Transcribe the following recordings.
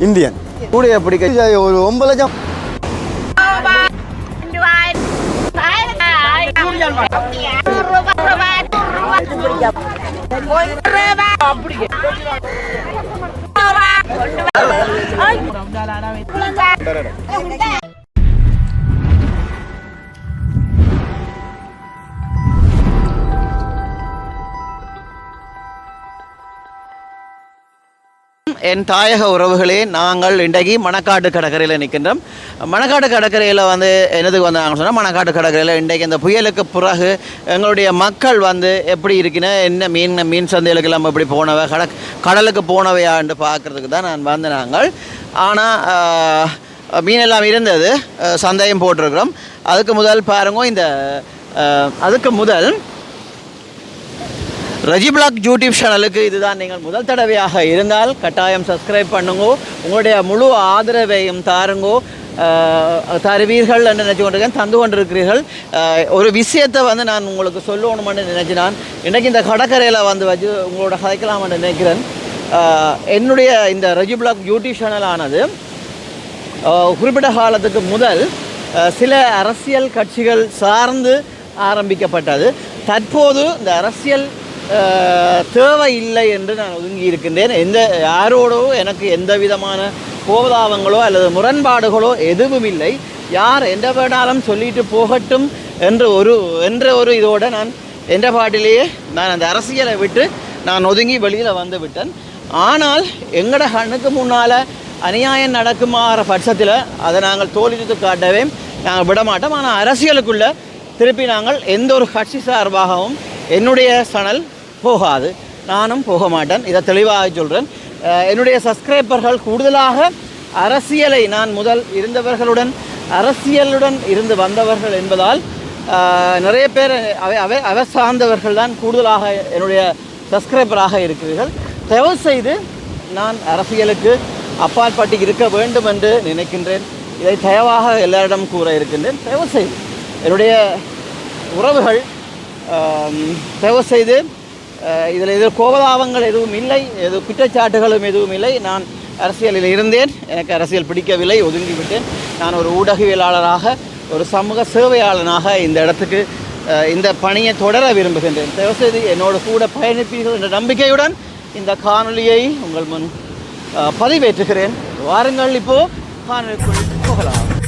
Indian கூடைய பிடிக்க ஒரு ஒன்பது லட்சம் என் தாயக உறவுகளே நாங்கள் இன்றைக்கு மணக்காட்டு கடற்கரையில் நிற்கின்றோம். மணக்காட்டு கடற்கரையில் வந்து என்னதுக்கு வந்தாங்கன்னு சொன்னால் மணக்காட்டு கடற்கரையில் இன்றைக்கு இந்த புயலுக்கு பிறகு எங்களுடைய மக்கள் வந்து எப்படி இருக்கின என்ன மீன் மீன் சந்தைகளுக்கு நம்ம எப்படி போனவை கட கடலுக்கு போனவையான்னு பார்க்குறதுக்கு தான் நான் வந்து நாங்கள். ஆனால் மீன் எல்லாம் இருந்தது சந்தையும் போட்டிருக்கிறோம். அதுக்கு முதல் பாருங்க இந்த அதுக்கு முதல் ரஜிபிளாக் யூடியூப் சேனலுக்கு இதுதான் நீங்கள் முதல் தடவையாக இருந்தால் கட்டாயம் சப்ஸ்கிரைப் பண்ணுங்க. உங்களுடைய முழு ஆதரவையும் தாருங்கோ. தருவீர்கள் என்று நினச்சி கொண்டிருக்கேன் தந்து கொண்டிருக்கிறீர்கள். ஒரு விஷயத்தை வந்து நான் உங்களுக்கு சொல்லணும்னு நினைச்சினான். இன்றைக்கி இந்த கடற்கரையில் வந்து வச்சு உங்களோட கதைக்கலாம்னு நினைக்கிறேன். என்னுடைய இந்த ரஜி பிளாக் யூடியூப் சேனலானது குறிப்பிட்ட காலத்துக்கு முதல் சில அரசியல் கட்சிகள் சார்ந்து ஆரம்பிக்கப்பட்டது. தற்போது இந்த அரசியல் தேவை தேவையில்லை என்று நான் ஒதுங்கி இருக்கின்றேன். எந்த யாரோடோ எனக்கு எந்த விதமான கோபதாபங்களோ அல்லது முரண்பாடுகளோ எதுவும் இல்லை. யார் எந்த வேணாலும் சொல்லிட்டு போகட்டும் என்ற ஒரு என்ற ஒரு இதோடு நான் என்ற பாட்டிலேயே நான் அந்த அரசியலை விட்டு நான் ஒதுங்கி வெளியில் வந்து விட்டேன். ஆனால் எங்கட கண்ணுக்கு முன்னால் அநியாயம் நடக்குமாற பட்சத்தில் அதை நாங்கள் தோல்வித்து காட்டவே நாங்கள் விடமாட்டோம். ஆனால் அரசியலுக்குள்ளே திருப்பி நாங்கள் எந்த ஒரு கட்சி சார்பாகவும் என்னுடைய சணல் போகாது. நானும் போக மாட்டேன். இதை தெளிவாக சொல்கிறேன் என்னுடைய சப்ஸ்கிரைபர்கள் கூடுதலாக அரசியலை நான் முதல் இருந்தவர்களுடன் அரசியலுடன் இருந்து வந்தவர்கள் என்பதால் நிறைய பேர் அவை அவை அவை சார்ந்தவர்கள் தான் கூடுதலாக என்னுடைய சப்ஸ்கிரைபராக இருக்கிறீர்கள். தயவு செய்து நான் அரசியலுக்கு அப்பாற்பட்டு இருக்க வேண்டும் என்று நினைக்கின்றேன். இதை தயவாக எல்லாரிடம் கூற இருக்கின்றேன். தயவு செய்து என்னுடைய உறவுகள் தயவு செய்து இதில் இதில் கோபதாபங்கள் எதுவும் இல்லை எது குற்றச்சாட்டுகளும் எதுவும் இல்லை. நான் அரசியலில் இருந்தேன். எனக்கு அரசியல் பிடிக்கவில்லை ஒதுங்கிவிட்டேன். நான் ஒரு ஊடகவியலாளராக ஒரு சமூக சேவையாளனாக இந்த இடத்துக்கு இந்த பணியை தொடர விரும்புகின்றேன். தயவுசெய்து என்னோட என்னோடு கூட பயணிப்பீர்கள் என்ற நம்பிக்கையுடன் இந்த காணொலியை உங்கள் முன் பதிவேற்றுகிறேன். வாருங்கள் இப்போது காணொலிக்குள் போகலாம்.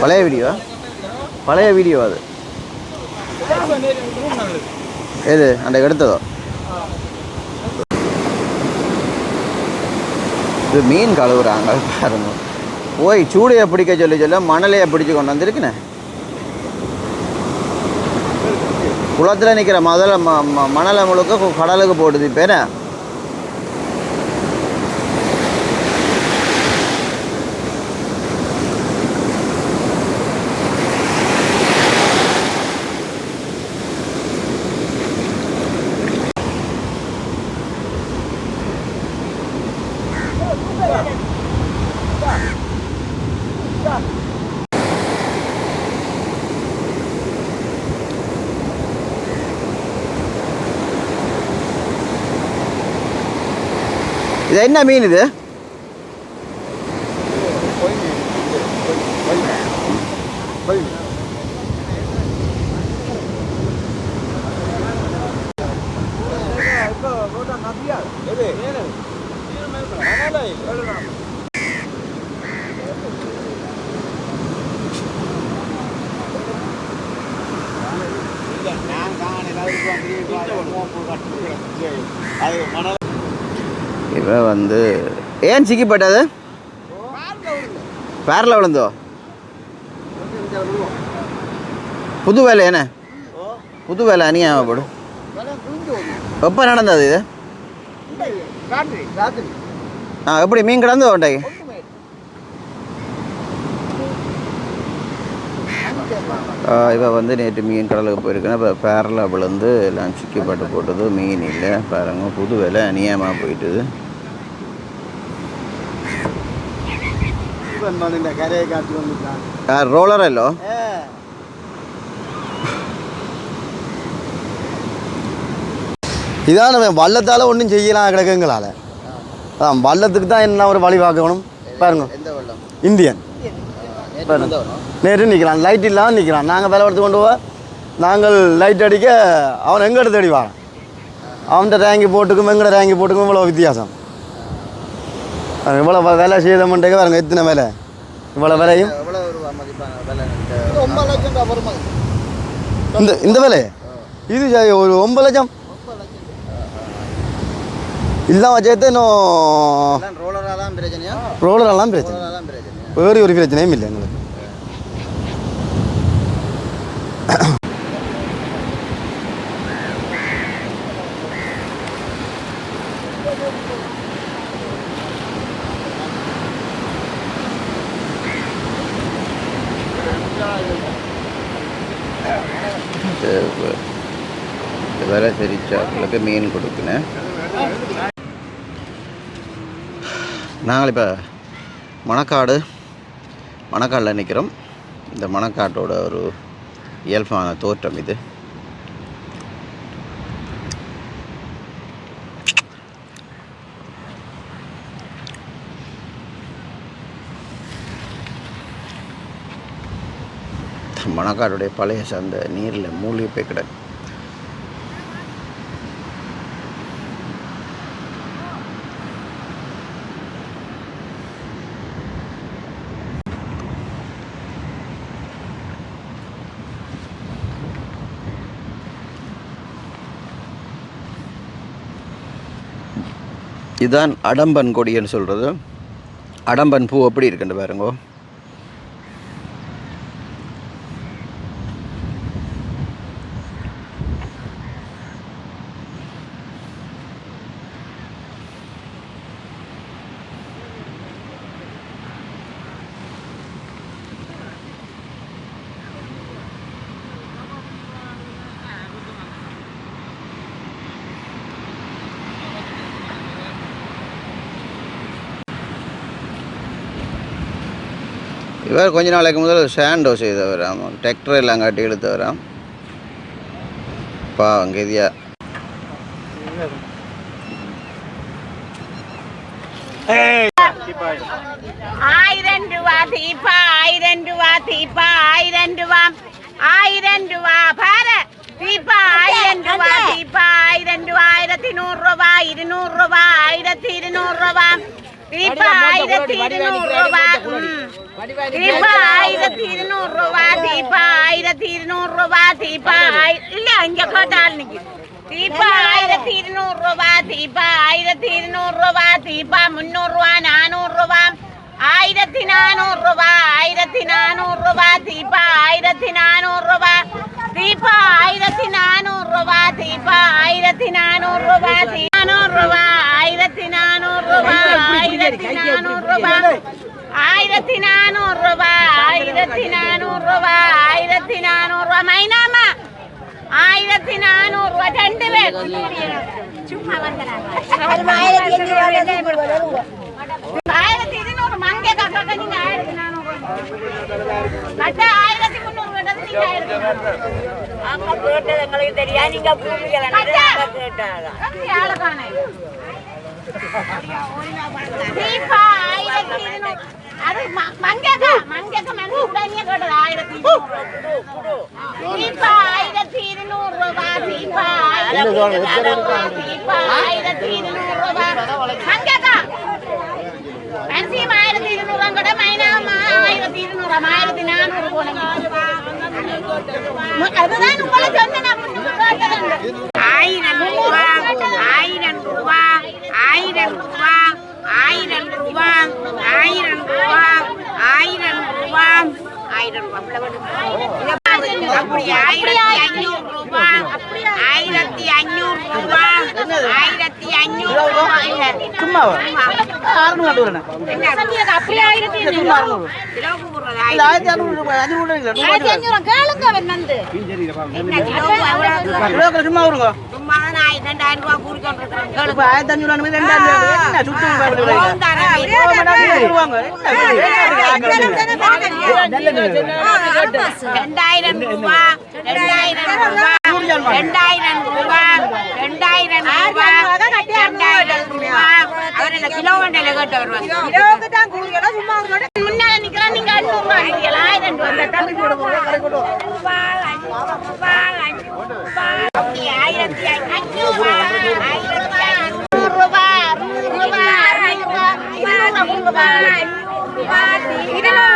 பழைய வீடியோ பழைய வீடியோ அது. எது? அந்த எடுத்ததோ? இது மீன் கழுவுறாங்க பாருங்க. போய் சூடையை பிடிக்க சொல்லி சொல்ல மணலையை பிடிச்சு கொண்டு வந்திருக்குண்ணே குளத்தில் நிற்கிற முதல்ல ம ம- மணலை முழுக்க கடலுக்கு போடுது இப்போ என்ன? இது என்ன மீன் இது? இவன் வந்து ஏன் சிக்கிப்பட்டது பேரில் விழுந்தோ? புது வேலை என்ன? புது வேலை அநியாயமா போடு. எப்போ நடந்தது இது? ஆ எப்படி மீன் கிடந்து ஓட்டைக்கு இவ வந்து நேற்று மீன் கடலுக்கு போயிருக்கேன் இப்போ பேரலாக விழுந்து எல்லாம் சிக்கிப்பட்டு போட்டது மீன் இல்லை. பாருங்க புது வேலை அநியாயமாக போயிட்டுது. யார் ரோலர் இல்லோ இதான் நம்ம வள்ளத்தால் ஒன்றும் செய்யலாம் கிடக்குங்களால அதான் வள்ளத்துக்கு தான் என்ன ஒரு வழி பார்க்கணும் பாருங்க இந்தியன் நேற்று நிற்கிறான் லைட் இல்லாமல் நிற்கிறான் நாங்கள் வேலை எடுத்து கொண்டு போக நாங்கள் லைட் அடிக்க அவன் எங்கே எடுத்து அடி வாரான் அவன்கிட்ட ரேங்கி போட்டுக்கும் எங்கட ரேங்கி போட்டுக்கும் இவ்வளோ வித்தியாசம் இவ்வளோ வேலை செய்தமன்ட்டே பாருங்க எத்தனை வேலை? இவ்வளோ வேலையும்? இந்த இந்த வேலை? இது ஒரு ஒன்பது லட்சம்? இல்லாமல் சேர்த்து இன்னும்? ரோலராலாம் பிரச்சனையா? ரோலரெல்லாம் பிரச்சனை. வேறு ஒரு பிரச்சனையும் இல்லை எங்களுக்கு. பெரிச்சாக்களுக்கு மீன் கொடுக்குனேன். நாங்கள் இப்போ மணக்காடு மணக்காடில் நிற்கிறோம். இந்த மணக்காட்டோட ஒரு இயல்பான தோற்றம் இது. மணக்காடுடைய பழைய சந்த நீரில் மூழ்கி போய் கிடக்கு. இதுதான் அடம்பன் கொடின்னு சொல்கிறது அடம்பன் பூ எப்படி இருக்குன்னு பாருங்கோ. இவர் கொஞ்ச நாளைக்கு முதல் ஷேண்டோ செய்தவர் ஆமாம் டிராக்டர் எல்லாம் காட்டி இழுத்தவராம். பாவம் கெதியா. ஆயிரம் ரூபா தீபா ஆயிரம் ரூபா தீபா ஆயிரம் ரூபா ஆயிரம் ரூபா. பார தீபா ஆயிரம் ரூபா தீபா ஆயிரம் ரூபா ஆயிரத்தி நூறு ரூபா இருநூறு ரூபா ஆயிரத்தி இருநூறு ரூபா. தீபா ஆயிரத்தி இருநூறு ரூபா. ம். தீபா ஆயிரத்தி இருநூறு ரூபா தீபா ஆயிரத்தி இருநூறு ரூபா தீபா ஆயி- இல்ல இங்க கேட்டால் நிக்கு தீபா ஆயிரத்தி இருநூறு ரூபா தீபா ஆயிரத்தி இருநூறு ரூபா தீபா முந்நூறு ரூபா நானூறு ரூபா ஆயிரத்தி நானூறு ரூபா ஆயிரத்தி நானூறு ரூபா தீபா ஆயிரத்தி நானூறு ரூபா தீபா ஆயிரத்தி நானூறு ரூபா தீபா ஆயிரத்தி நானூறு ரூபா தீ- நானூறு ரூபா ஆயிரத்தி நானூறு ரூபா ஆயிரத்தி நானூறு ரூபா ஆயிரத்தி நானூறு ரூபா ஆயிரத்தி நானூறு ரூபா ஆயிரத்தி நானூறு ரூபா மைனாமா ஆயிரத்தி நானூறு ரூபாய் ரெண்டு பேர் சும்மா ஆயிரத்தி இருநூறு. மங்கே காக்க நீங்க ஆயிரத்தி நானூறு ஆயிரத்தி முந்நூறு கேட்டது எங்களுக்கு தெரியா நீங்க கேட்டாங்க அது ம- மங்கேக்கா மங்கேக்கா உடனே கேட்டது ஆயிரத்தி இருநூறு தீபா ஆயிரத்தி இருநூறு ரூபா தீபா ஆயிரத்தி இருநூறு ரூபா தீபா ஆயிரத்தி இருநூறு ரூபா மங்கேக்கா பென்சியம் ஆயிரத்தி இருநூறு கூட மைனாமா ஆயிரத்தி இருநூறு ஆயிரத்தி நானூறு போனீங்க. அதுதான் உங்களை சொன்ன ஆயிரம் ரூபா ஆயிரம் ரூபா ஆயிரம் ரூபா ஆயிரம் ரூபா ஆயிரம் ரூபா ஆயிரம் ரூபா ஆயிரம் ஆயிரத்தி ஐநூறு ரூபா ஆயிரத்தி ஐநூறு ஆயிரத்தி ஐநூறு ரூபா அறுநூறு வரேன் அப்படி ஆயிரத்தி ஐநூறு ஆயிரத்தி அறுநூறு ரூபாய். ஆயிரத்தி ஐநூறு கேளுங்க அவன் வந்து சும்மா வருங்க ரெண்டாயிரம் ரூபாய் கூறிக்கொண்டு ஆயிரத்தி அஞ்சூறு ரெண்டாயிரம் என்ன ரெண்டாயிரம் ரூபா ரெண்டாயிரம் ரூபா ரெண்டாயிரம் ரூபா ரெண்டாயிரம் ரூபா ரெண்டாயிரம் ரூபா அவர் என்ன கிலோ வண்டியில கேட்டு வருவாங்க முன்னால நிக்கிறோம் நீங்க அஞ்சூறு அடிக்கலாம் ஆயிரம் ரூபா ஆயிரத்தி ஐநூறு ஆயிரத்தி ஐநூறு ரூபா அறுநூறு ரூபா அறுநூறு ரூபா இருநூறு வேணா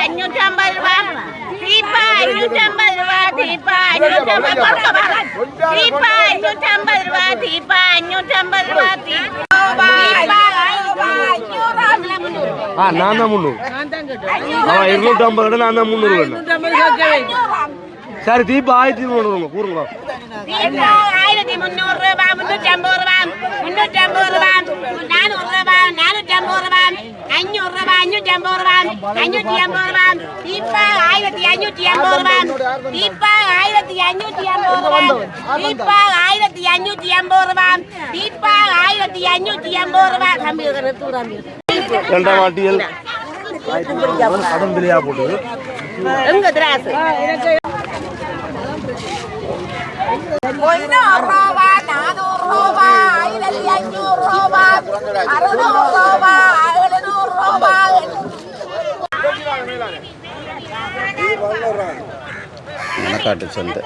അഞ്ഞൂറ്റമ്പത് രൂപ തീപ്പ അഞ്ഞൂറ്റമ്പത് രൂപ തീപ്പ അഞ്ഞൂറ്റമ്പത് തീപ്പ അഞ്ഞൂറ്റമ്പത് രൂപ തീപ്പ അഞ്ഞൂറ്റമ്പത് രൂപ ആ നാന്നൂറ് ആ ഇരുന്നൂറ്റമ്പത് നാന്നൂറ് சரி தீபா ஆயிரத்தி முந்நூறுங்க கூறுங்க ஆயிரத்தி முந்நூறு ரூபாய் முன்னூற்றி ஐம்பது ரூபாய் முன்னூற்றி ஐம்பது ரூபாய் நானூறு ரூபாய் நானூற்றி ஐம்பது ரூபாய் அஞ்சூறு ரூபாய் அஞ்சூற்றி ஐம்பது ரூபாய் அஞ்சூற்றி ஐம்பது ரூபாய் தீபா ஆயிரத்தி அஞ்சூற்றி ஐம்பது ரூபாய் தீபா ஆயிரத்தி அஞ்சூற்றி ஐம்பது ரூபாய் தீபா ஆயிரத்தி அஞ்சூற்றி ஐம்பது ரூபாய் தீபா ஆயிரத்தி அஞ்சூற்றி ஐம்பது ரூபாய் தம்பி ரெண்டாம் ஆட்டியல் பிரியா போட்டு எங்க திராசு? ஒன்னூறு ரூபா சந்தை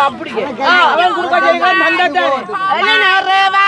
அப்படியே அவன் குடுக்க சரிங்க நந்தா தானே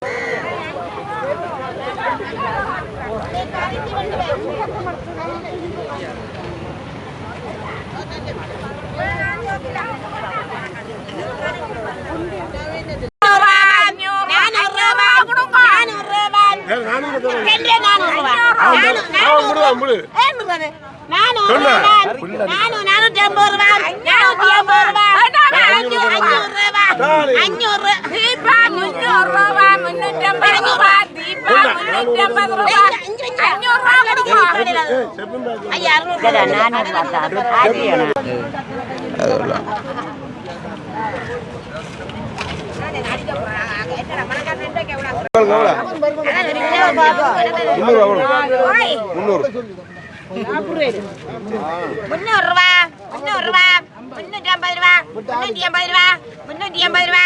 முன்னூறு ரூபா முன்னூறு ரூபா முன்னூற்றி ஐம்பது ரூபா முன்னூற்றி ஐம்பது ரூபா முன்னூற்றி ஐம்பது ரூபா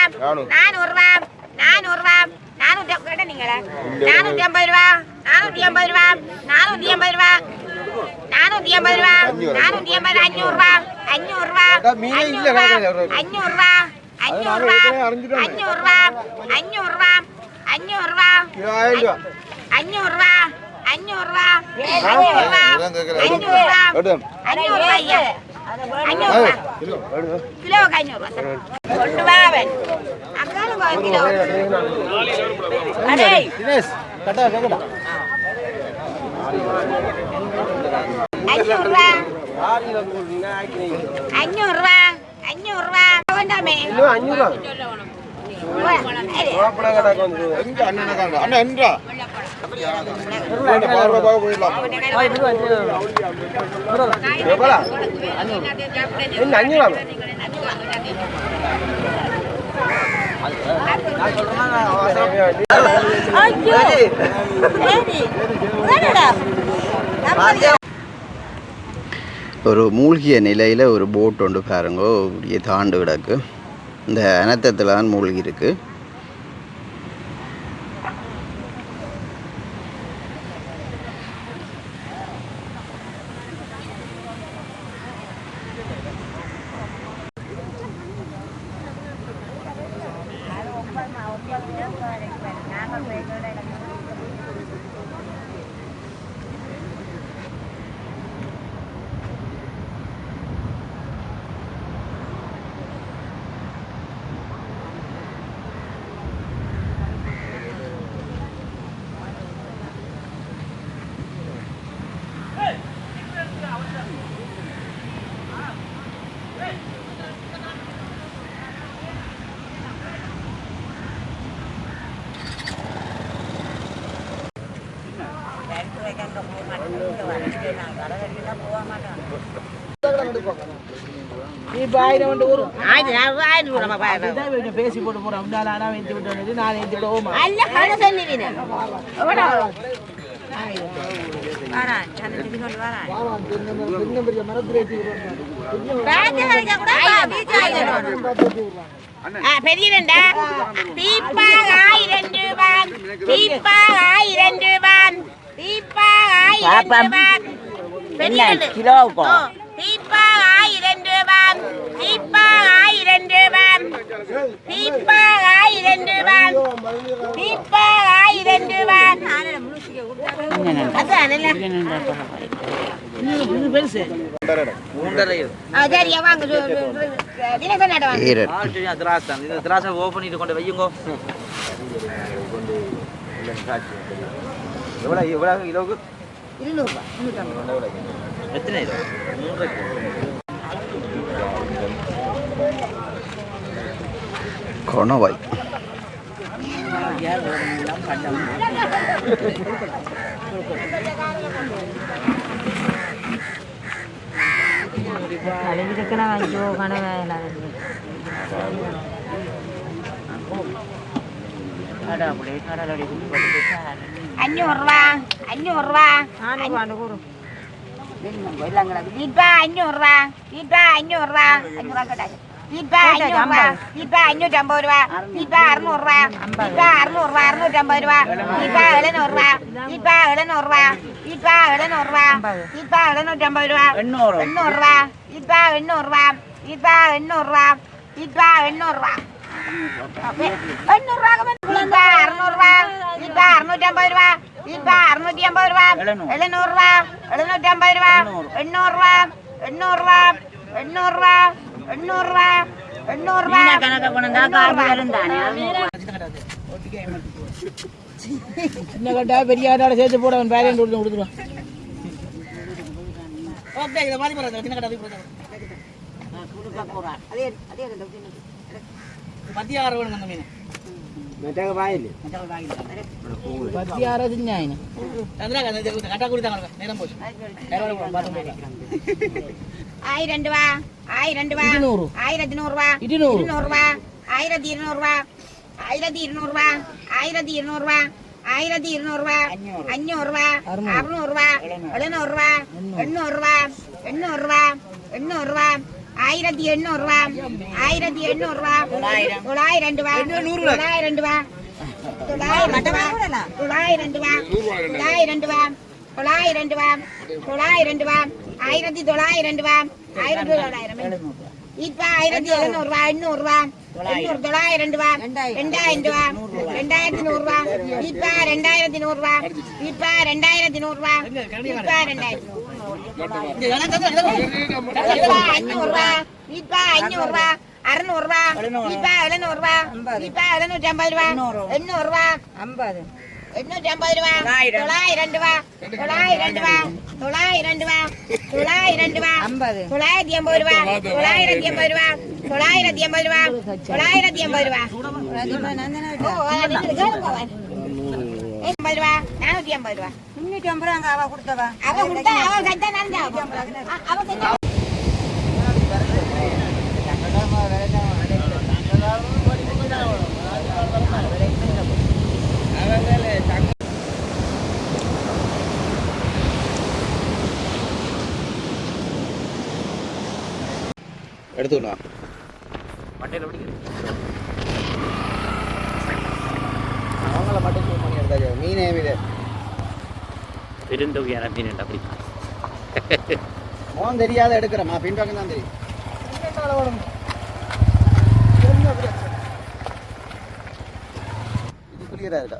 நானூறு ரூபா நானூறு ரூபா நானூற்றி கேட்ட நானூற்றி ஐம்பது ரூபா நானூற்றி ஐம்பது ரூபா நானூற்றி ஐம்பது ரூபா நானூற்றி ஐம்பது ரூபா நானூற்றி ஐம்பது அஞ்சூறு ரூபா அஞ்சூறு ரூபா அஞ்சூறு ரூபா அஞ்சூறு ரூபா அஞ்சூறு ரூபா அஞ்சூறு ரூபா அஞ்சூறு ரூபா அஞ்சூறு ரூபா அஞ்சூறு ரூபா அஞ்சூறு ரூபா அஞ்சூறு ரூபா அஞ்சூறு ரூபா அஞ்சூறு ரூபா ஐயா அஞ்சூறு ரூபா கிலோவுக்கு அஞ்சூறு ரூபா கொண்டு வாவன் அங்காலும் ஒரு கிலோ அடே அஞ்சூறுரூவா அஞ்சூறுரூவா அஞ்சூறுரூவா வேண்டாமே அஞ்சூறுரூவா அண்ணா என்றா அஞ்சூறாங்க ஒரு மூழ்கிய நிலையில் ஒரு போட் ஒன்று பாருங்கோ இப்படியே தாண்டு கிடக்கு. இந்த அனத்தத்தில் தான் மூழ்கி இப்போ ஆயிரம் வந்து வரும் ஆயிரத்தி ஆயிரம் ரூபா பாயிரம் பேசி போட்டு போகிறோம் தீபா ஆயிரம் ரூபாய் தீபா ஆயிரம் ரூபாய் தீபா ஆயிரம் ரூபாய் தீபா ஆயிரம் ரூபாய் கொண்டு வையுங்கோ எவ்வளோ எவ்வளோ கிலோவுக்கு இருநூறுபா எத்தனை மூன்றரை கொணவாய். அழுதுக்குன்னா ஐயோ கனவை கடவுளே രൂപ അഞ്ഞൂറ് കേട്ടെ ദീപ അഞ്ഞൂറ് രൂപ ദീപ അഞ്ഞൂറ്റമ്പത് രൂപ ദീപ അറുന്നൂറ് രൂപ ദീപ അറുന്നൂറ് രൂപ അറുന്നൂറ്റമ്പത് രൂപ ദീപ എഴുന്നൂറ് രൂപ ദീപ എഴുന്നൂറ് രൂപ ദീപ എഴുന്നൂറ് രൂപ ദീപ എഴുന്നൂറ്റമ്പത് രൂപ എണ്ണൂറ്. എണ്ണൂറ് രൂപ ദീപ എണ്ണൂറ് രൂപ ദീപ എണ്ണൂറ് രൂപ ദീപ എണ്ണൂറ് രൂപ എണ്ണൂറ് இப்பா அறுநூத்தி ஐம்பது ரூபா எழுநூறு ரூபா எழுநூத்தி ஐம்பது ரூபா எண்ணூறு ரூபா எண்ணூறு ரூபா எண்ணூறு ரூபா எண்ணூறு ரூபா எண்ணூறு ரூபா கணக்கு சின்ன கட்டா பெரிய கட்டால சேர்த்து போட அவன் பேரண்ட் கொடுத்து கொடுத்துருவான் ஓகே ஆறு வேணுங்க அந்த மீன் ആയിരം രൂപ. ആയിരം രൂപ. ആയിരത്തി നൂറ് രൂപ. ഇരുന്നൂറ്. രൂപ. ആയിരത്തി ഇരുന്നൂറ് രൂപ. ആയിരത്തി ഇരുന്നൂറ് രൂപ. ആയിരത്തി ഇരുന്നൂറ് രൂപ. ആയിരത്തി ഇരുന്നൂറ് രൂപ. അഞ്ഞൂറ്. രൂപ. അറുന്നൂറ്. രൂപ. എഴുന്നൂറ് രൂപ. എണ്ണൂറ് രൂപ. എണ്ണൂറ് രൂപ. എണ്ണൂറ് രൂപ. ஆயிரத்தி எண்ணூறு ரூபா ஆயிரத்தி எண்ணூறு ரூபா தொள்ளாயிரம் ரெண்டு ரூபா தொள்ளாயிரம் ரெண்டு ரூபா தொள்ளாயிரம் ரெண்டு ரூபா தொள்ளாயிரம் ரெண்டு ரூபா தொள்ளாயிரம் ரெண்டு ரூபா தொள்ளாயிரம் ரெண்டு ரூபா ஆயிரத்தி தொள்ளாயிரம் ரெண்டு ரூபா ஆயிரத்தி தொள்ளாயிரம் இப்ப ஆயிரத்தி எழுநூறு ரூபா எண்ணூறு ரூபா எண்ணூறு தொள்ளாயிரம் ரூபா ரெண்டாயிரம் ரூபா ரெண்டாயிரத்தி நூறு ரூபா இப்ப ரெண்டாயிரத்தி நூறு ரூபா இப்ப ரெண்டாயிரத்தி நூறு ரூபா இப்ப ரெண்டாயிரத்தி நூறு அஞ்சூறுபா அறுநூறுபா எழுநூறுபா எழுநூற்றி ஐம்பது ரூபா எண்ணூறுபா ஐம்பது. எட்நூத்தி ஐம்பது ரூபா தொள்ளாயிரம் ரூபா தொள்ளாயிரம் ரூபா தொள்ளாயிரம் ரூபா தொள்ளாயிரம் ரூபா தொள்ளாயிரத்தி ஐம்பது ரூபா தொள்ளாயிரத்தி ஐம்பது ரூபா தொள்ளாயிரத்தி ஐம்பது ரூபா தொள்ளாயிரத்தி ஐம்பது ரூபா ஐம்பது ரூபா நானூத்தி ஐம்பது ரூபா முன்னூத்தி ஐம்பது ரூபா அவ கொடுத்தவா அவ கொடுத்தா அவ கட்டா நடந்தா அவ எடுத்துக்கணும் மட்டையில் அவங்கள மட்டும் பண்ணி எடுத்தாச்சு. மீனே மீது பெருந்தொகையான மீன் அப்படி? மோன் தெரியாத எடுக்கிறோமா பின்பக்கம் தான் தெரியும். இது குளிராக இருக்கா